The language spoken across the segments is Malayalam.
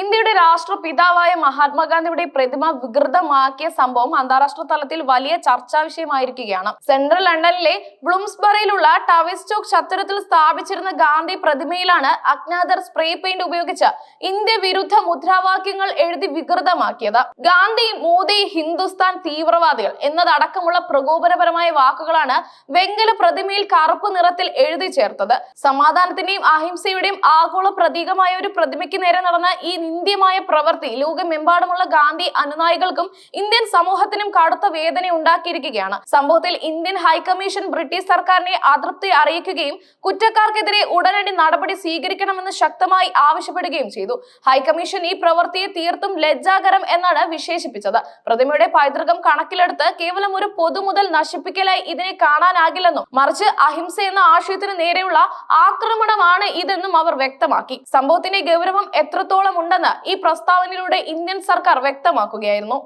ഇന്ത്യയുടെ രാഷ്ട്രപിതാവായ മഹാത്മാഗാന്ധിയുടെ പ്രതിമ വികൃതമാക്കിയ സംഭവം അന്താരാഷ്ട്ര തലത്തിൽ വലിയ ചർച്ചാ വിഷയമായിരിക്കുകയാണ്. സെൻട്രൽ ലണ്ടനിലെ ബ്ലൂംസ്ബറിയിലുള്ള ടവിസ് ചോക്ക് ചത്തുരത്തിൽ സ്ഥാപിച്ചിരുന്ന ഗാന്ധി പ്രതിമയിലാണ് അജ്ഞാതർ സ്പ്രേ പെയിന്റ് ഉപയോഗിച്ച് ഇന്ത്യ വിരുദ്ധ മുദ്രാവാക്യങ്ങൾ എഴുതി വികൃതമാക്കിയത്. ഗാന്ധി മോദി ഹിന്ദുസ്ഥാൻ തീവ്രവാദികൾ എന്നതടക്കമുള്ള പ്രകോപനപരമായ വാക്കുകളാണ് വെങ്കല പ്രതിമയിൽ കറുപ്പ് നിറത്തിൽ എഴുതി ചേർത്തത്. സമാധാനത്തിന്റെയും അഹിംസയുടെയും ആഗോള പ്രതീകമായ ഒരു പ്രതിമയ്ക്ക് നേരെ നടന്ന ഈ നിന്ദ്യമായ പ്രവൃത്തി ലോകമെമ്പാടുമുള്ള ഗാന്ധി അനുനായികൾക്കും ഇന്ത്യൻ സമൂഹത്തിനും കടുത്ത വേദന ഉണ്ടാക്കിയിരിക്കുകയാണ്. സംഭവത്തിൽ ഇന്ത്യൻ ഹൈക്കമ്മീഷൻ ബ്രിട്ടീഷ് സർക്കാരിനെ അതൃപ്തി അറിയിക്കുകയും കുറ്റക്കാർക്കെതിരെ ഉടനടി നടപടി സ്വീകരിക്കണമെന്ന് ശക്തമായി ആവശ്യപ്പെടുകയും ചെയ്തു. ഹൈക്കമ്മീഷൻ ഈ പ്രവൃത്തിയെ തീർത്തും ലജ്ജാകരം എന്നാണ് വിശേഷിപ്പിച്ചത്. പ്രതിമയുടെ പൈതൃകം കണക്കിലെടുത്ത് കേവലം ഒരു പൊതുമുതൽ നശിപ്പിക്കലായി ഇതിനെ കാണാനാകില്ലെന്നും മറിച്ച് അഹിംസ എന്ന ആശയത്തിന് നേരെയുള്ള ആക്രമണമാണ് ഇതെന്നും അവർ വ്യക്തമാക്കി. സംഭവത്തിന്റെ ഗൗരവം എത്രത്തോളം ഉണ്ടെന്ന് ഈ പ്രസ്താവനയിലൂടെ ഇന്ത്യൻ സർക്കാർ വ്യക്തമാക്കുകയായിരുന്നു.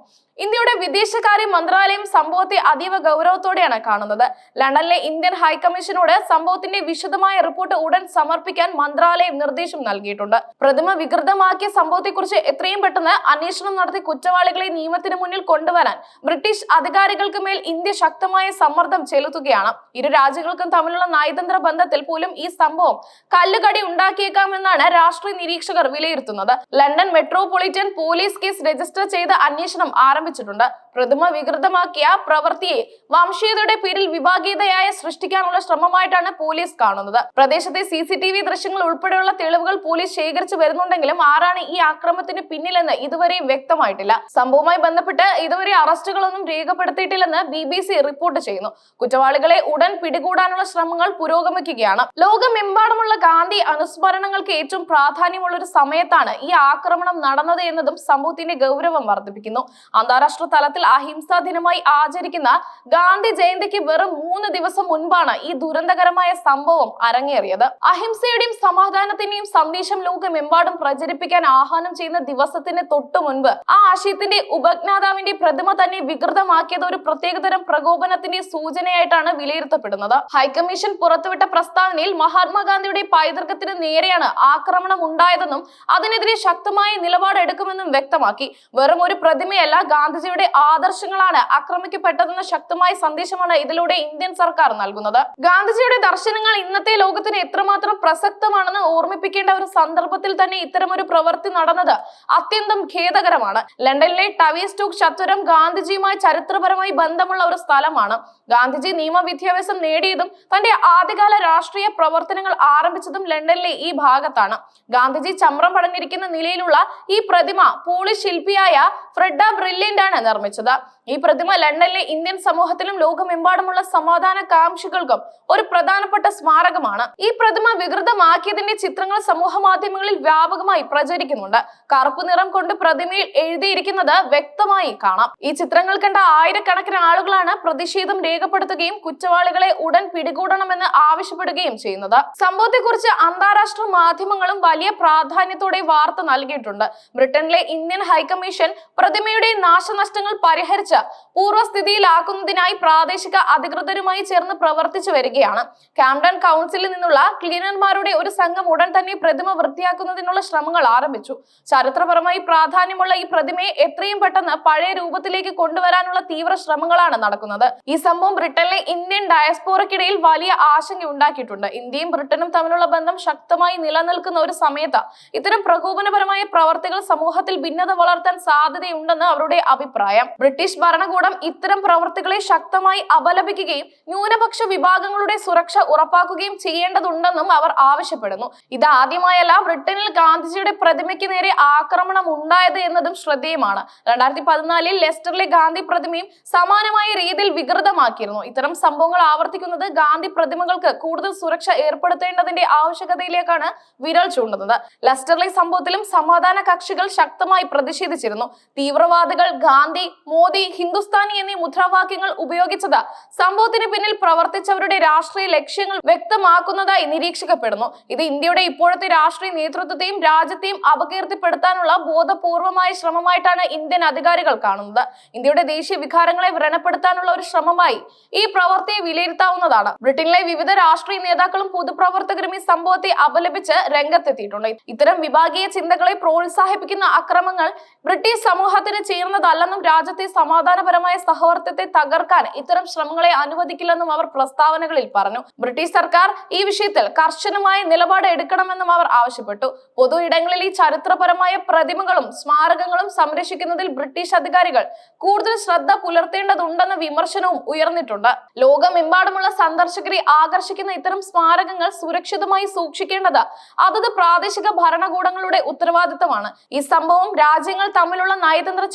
ഇന്ത്യയുടെ വിദേശകാര്യ മന്ത്രാലയം സംഭവത്തെ അതീവ ഗൗരവത്തോടെയാണ് കാണുന്നത്. ലണ്ടനിലെ ഇന്ത്യൻ ഹൈക്കമ്മീഷനോട് സംഭവത്തിന്റെ വിശദമായ റിപ്പോർട്ട് ഉടൻ സമർപ്പിക്കാൻ മന്ത്രാലയം നിർദ്ദേശം നൽകിയിട്ടുണ്ട്. പ്രതിമ വികൃതമാക്കിയ സംഭവത്തെക്കുറിച്ച് എത്രയും പെട്ടെന്ന് അന്വേഷണം നടത്തി കുറ്റവാളികളെ നിയമത്തിന് മുന്നിൽ കൊണ്ടുവരാൻ ബ്രിട്ടീഷ് അധികാരികൾക്ക് മേൽ ഇന്ത്യ ശക്തമായ സമ്മർദ്ദം ചെലുത്തുകയാണ്. ഇരു രാജ്യങ്ങൾക്കും തമ്മിലുള്ള നയതന്ത്ര ബന്ധത്തിൽ പോലും ഈ സംഭവം കല്ലുകടി ഉണ്ടാക്കിയേക്കാമെന്നാണ് രാഷ്ട്രീയ നിരീക്ഷകർ വിലയിരുത്തുന്നത്. London metropolitan police case register ചെയ്ത് അന്വേഷണം ആരംഭിച്ചിട്ടുണ്ട് പ്രതിമ വികൃതമാക്കിയ പ്രവൃത്തിയെ വംശീയതയുടെ പേരിൽ വിഭാഗീയതയായ സൃഷ്ടിക്കാനുള്ള ശ്രമമായിട്ടാണ് പോലീസ് കാണുന്നത്. പ്രദേശത്തെ സി സി ടി വി ദൃശ്യങ്ങൾ ഉൾപ്പെടെയുള്ള തെളിവുകൾ പോലീസ് ശേഖരിച്ചു വരുന്നുണ്ടെങ്കിലും ആരാണ് ഈ ആക്രമത്തിന് പിന്നിലെന്ന് ഇതുവരെയും വ്യക്തമായിട്ടില്ല. സംഭവവുമായി ബന്ധപ്പെട്ട് ഇതുവരെ അറസ്റ്റുകളൊന്നും രേഖപ്പെടുത്തിയിട്ടില്ലെന്ന് ബി ബി സി റിപ്പോർട്ട് ചെയ്യുന്നു. കുറ്റവാളികളെ ഉടൻ പിടികൂടാനുള്ള ശ്രമങ്ങൾ പുരോഗമിക്കുകയാണ്. ലോകമെമ്പാടുമുള്ള ഗാന്ധി അനുസ്മരണങ്ങൾക്ക് ഏറ്റവും പ്രാധാന്യമുള്ള ഒരു സമയത്താണ് ഈ ആക്രമണം നടന്നത് എന്നതും സംഭവത്തിന്റെ ഗൗരവം വർദ്ധിപ്പിക്കുന്നു. അന്താരാഷ്ട്ര തലത്തിൽ അഹിംസാ ദിനമായി ആചരിക്കുന്ന ഗാന്ധി ജയന്തിക്ക് വെറും മൂന്ന് ദിവസം മുൻപാണ് ഈ ദുരന്തകരമായ സംഭവം അരങ്ങേറിയത്. അഹിംസയുടെയും സമാധാനത്തിന്റെയും സന്ദേശം ലോകമെമ്പാടും പ്രചരിപ്പിക്കാൻ ആഹ്വാനം ചെയ്യുന്ന ദിവസത്തിന് തൊട്ടു മുൻപ് ആ ആശയത്തിന്റെ ഉപജ്ഞാതാവിന്റെ പ്രതിമ തന്നെ വികൃതമാക്കിയത് ഒരു പ്രത്യേകതരം പ്രകോപനത്തിന്റെ സൂചനയായിട്ടാണ് വിലയിരുത്തപ്പെടുന്നത്. ഹൈക്കമ്മീഷൻ പുറത്തുവിട്ട പ്രസ്താവനയിൽ മഹാത്മാഗാന്ധിയുടെ പൈതൃകത്തിന് നേരെയാണ് ആക്രമണം ഉണ്ടായതെന്നും അതിനെതിരെ ശക്തമായ നിലപാടെടുക്കുമെന്നും വ്യക്തമാക്കി. വെറും ഒരു പ്രതിമയല്ല ഗാന്ധിജിയുടെ ആദർശങ്ങളാണ് ആക്രമിക്കപ്പെട്ടതെന്ന ശക്തമായ സന്ദേശമാണ് ഇതിലൂടെ ഇന്ത്യൻ സർക്കാർ നൽകുന്നത്. ഗാന്ധിജിയുടെ ദർശനങ്ങൾ ഇന്നത്തെ ലോകത്തിന് എത്രമാത്രം പ്രസക്തമാണെന്ന് ഓർമ്മിപ്പിക്കേണ്ട ഒരു സന്ദർഭത്തിൽ തന്നെ ഇത്തരം ഒരു പ്രവൃത്തി നടന്നത് അത്യന്തം ഖേദകരമാണ്. ലണ്ടനിലെ ടവി സ്റ്റോക്ക് ചത്തുരം ഗാന്ധിജിയുമായി ചരിത്രപരമായി ബന്ധമുള്ള ഒരു സ്ഥലമാണ്. ഗാന്ധിജി നിയമവിദ്യാഭ്യാസം നേടിയതും തന്റെ ആദ്യകാല രാഷ്ട്രീയ പ്രവർത്തനങ്ങൾ ആരംഭിച്ചതും ലണ്ടനിലെ ഈ ഭാഗത്താണ്. ഗാന്ധിജി ചമ്രം പടഞ്ഞിരിക്കുന്ന നിലയിലുള്ള ഈ പ്രതിമ പോളിഷ് ശില്പിയായ ഫ്രെഡ ബ്രില്യന്റ് ആണ് നിർമ്മിച്ചത്. ഈ പ്രതിമ ലണ്ടനിലെ ഇന്ത്യൻ സമൂഹത്തിലും ലോകമെമ്പാടുമുള്ള സമാധാന കാംക്ഷികൾക്കും ഒരു പ്രധാനപ്പെട്ട സ്മാരകമാണ്. ഈ പ്രതിമ വികൃതമാക്കിയതിന്റെ ചിത്രങ്ങൾ സമൂഹ മാധ്യമങ്ങളിൽ വ്യാപകമായി പ്രചരിക്കുന്നുണ്ട്. കറുപ്പ് നിറം കൊണ്ട് പ്രതിമയിൽ എഴുതിയിരിക്കുന്നത് വ്യക്തമായി കാണാം. ഈ ചിത്രങ്ങൾ കണ്ട ആയിരക്കണക്കിന് ആളുകളാണ് പ്രതിഷേധം രേഖപ്പെടുത്തുകയും കുറ്റവാളികളെ ഉടൻ പിടികൂടണമെന്ന് ആവശ്യപ്പെടുകയും ചെയ്യുന്നത്. സംഭവത്തെക്കുറിച്ച് അന്താരാഷ്ട്ര മാധ്യമങ്ങളും വലിയ പ്രാധാന്യത്തോടെ വാർത്ത നൽകിയിട്ടുണ്ട്. ബ്രിട്ടനിലെ ഇന്ത്യൻ ഹൈക്കമ്മീഷൻ പ്രതിമയുടെ നാശനഷ്ടങ്ങൾ പരിഹരിച്ച് പൂർവസ്ഥിതിയിലാക്കുന്നതിനായി പ്രാദേശിക അധികൃതരുമായി ചേർന്ന് പ്രവർത്തിച്ചു വരികയാണ്. കാംഡൺ കൗൺസിലിൽ നിന്നുള്ള ക്ലീനർമാരുടെ ഒരു സംഘം ഉടൻ തന്നെ പ്രതിമ വൃത്തിയാക്കുന്നതിനുള്ള ശ്രമങ്ങൾ ആരംഭിച്ചു. ചരിത്രപരമായി പ്രാധാന്യമുള്ള ഈ പ്രതിമയെ എത്രയും പെട്ടെന്ന് പഴയ രൂപത്തിലേക്ക് കൊണ്ടുവരാനുള്ള തീവ്ര ശ്രമങ്ങളാണ് നടക്കുന്നത്. ഈ സംഭവം ബ്രിട്ടനിലെ ഇന്ത്യൻ ഡയസ്പോറയ്ക്കിടയിൽ വലിയ ആശങ്ക ഉണ്ടാക്കിയിട്ടുണ്ട്. ഇന്ത്യയും ബ്രിട്ടനും തമ്മിലുള്ള ബന്ധം ശക്തമായി നിലനിൽക്കുന്ന ഒരു സമയത്ത് ഇത്തരം പ്രകോപനപരമായ പ്രവർത്തികൾ സമൂഹത്തിൽ ഭിന്നത വളർത്താൻ സാധ്യതയുണ്ടെന്ന് അവരുടെ അഭിപ്രായം. ബ്രിട്ടീഷ് ഭരണകൂടം ഇത്തരം പ്രവർത്തികളെ ശക്തമായി അപലപിക്കുകയും ന്യൂനപക്ഷ വിഭാഗങ്ങളുടെ സുരക്ഷ ഉറപ്പാക്കുകയും ചെയ്യേണ്ടതുണ്ടെന്നും അവർ ആവശ്യപ്പെടുന്നു. ഇത് ആദ്യമായല്ല ബ്രിട്ടനിൽ ഗാന്ധിജിയുടെ പ്രതിമയ്ക്ക് നേരെ ആക്രമണം ഉണ്ടായത് എന്നതും ശ്രദ്ധേയമാണ്. രണ്ടായിരത്തി പതിനാലിൽ ലെസ്റ്ററിലെ ഗാന്ധി പ്രതിമയും സമാനമായ രീതിയിൽ വികൃതമാക്കിയിരുന്നു. ഇത്തരം സംഭവങ്ങൾ ആവർത്തിക്കുന്നത് ഗാന്ധി പ്രതിമകൾക്ക് കൂടുതൽ സുരക്ഷ ഏർപ്പെടുത്തേണ്ടതിന്റെ ആവശ്യകതയിലേക്കാണ് വിരൽ ചൂണ്ടുന്നത്. ലെസ്റ്ററിലെ സംഭവത്തിലും സമാധാന കക്ഷികൾ ശക്തമായി പ്രതിഷേധിച്ചിരുന്നു. തീവ്രവാദികൾ ഗാന്ധി മോദി ഹിന്ദുസ്ഥാനി എന്നീ മുദ്രാവാക്യങ്ങൾ ഉപയോഗിച്ചത് സംഭവത്തിന് പിന്നിൽ പ്രവർത്തിച്ചവരുടെ രാഷ്ട്രീയ ലക്ഷ്യങ്ങൾ വ്യക്തമാക്കുന്നതായി നിരീക്ഷിക്കപ്പെടുന്നു ഇത് ഇന്ത്യയുടെ ഇപ്പോഴത്തെ രാഷ്ട്രീയ നേതൃത്വത്തെയും രാജ്യത്തെയും അപകീർത്തിപ്പെടുത്താനുള്ള ബോധപൂർവമായ ശ്രമമായിട്ടാണ് ഇന്ത്യൻ അധികാരികൾ കാണുന്നത്. ഇന്ത്യയുടെ ദേശീയ വികാരങ്ങളെ വ്രണപ്പെടുത്താനുള്ള ഒരു ശ്രമമായി ഈ പ്രവൃത്തിയെ വിലയിരുത്താവുന്നതാണ്. ബ്രിട്ടനിലെ വിവിധ രാഷ്ട്രീയ നേതാക്കളും പൊതുപ്രവർത്തകരും ഈ സംഭവത്തെ അപലപിച്ച് രംഗത്തെത്തിയിട്ടുണ്ട്. ഇത്തരം വിഭാഗീയ ചിന്തകളെ പ്രോത്സാഹിപ്പിക്കുന്ന അക്രമങ്ങൾ ബ്രിട്ടീഷ് സമൂഹത്തിന് ചേർന്നതല്ലെന്നും രാജ്യത്തെ സമാധാനപരമായ സഹവർത്തത്തെ തകർക്കാൻ ഇത്തരം ശ്രമങ്ങളെ അനുവദിക്കില്ലെന്നും അവർ പ്രസ്താവനകളിൽ പറഞ്ഞു. ബ്രിട്ടീഷ് സർക്കാർ ഈ വിഷയത്തിൽ കർശനമായ നിലപാട് എടുക്കണമെന്നും അവർ ആവശ്യപ്പെട്ടു. പൊതു ഇടങ്ങളിൽ ഈ ചരിത്രപരമായ പ്രതിമകളും സ്മാരകങ്ങളും സംരക്ഷിക്കുന്നതിൽ ബ്രിട്ടീഷ് അധികാരികൾ കൂടുതൽ ശ്രദ്ധ പുലർത്തേണ്ടതുണ്ടെന്ന വിമർശനവും ഉയർന്നിട്ടുണ്ട്. ലോകമെമ്പാടുമുള്ള സന്ദർശകരെ ആകർഷിക്കുന്ന ഇത്തരം സ്മാരകങ്ങൾ സുരക്ഷിതമായി സൂക്ഷിക്കേണ്ടത് അതത് പ്രാദേശിക ഭരണകൂടങ്ങളുടെ ഉത്തരവാദിത്തമാണ്. ഈ സംഭവം രാജ്യങ്ങൾ തമ്മിലുള്ള നയതന്ത്ര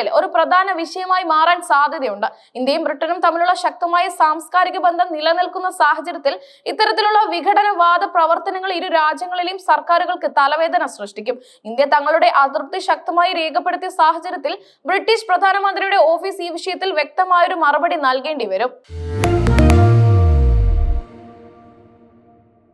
ചർച്ചകളിൽ ഒരു പ്രധാന വിഷയമായി മാറാൻ സാധ്യതയുണ്ട്. ഇന്ത്യയും ബ്രിട്ടനും തമ്മിലുള്ള ശക്തമായ സാംസ്കാരിക ബന്ധം നിലനിൽക്കുന്ന സാഹചര്യത്തിൽ ഇത്തരത്തിലുള്ള വിഘടനവാദ പ്രവർത്തനങ്ങൾ ഇരു രാജ്യങ്ങളിലെയും സർക്കാരുകൾക്ക് തലവേദന സൃഷ്ടിക്കും. ഇന്ത്യ തങ്ങളുടെ അതൃപ്തി ശക്തമായി രേഖപ്പെടുത്തിയ സാഹചര്യത്തിൽ ബ്രിട്ടീഷ് പ്രധാനമന്ത്രിയുടെ ഓഫീസ് ഈ വിഷയത്തിൽ വ്യക്തമായൊരു മറുപടി നൽകേണ്ടി വരും.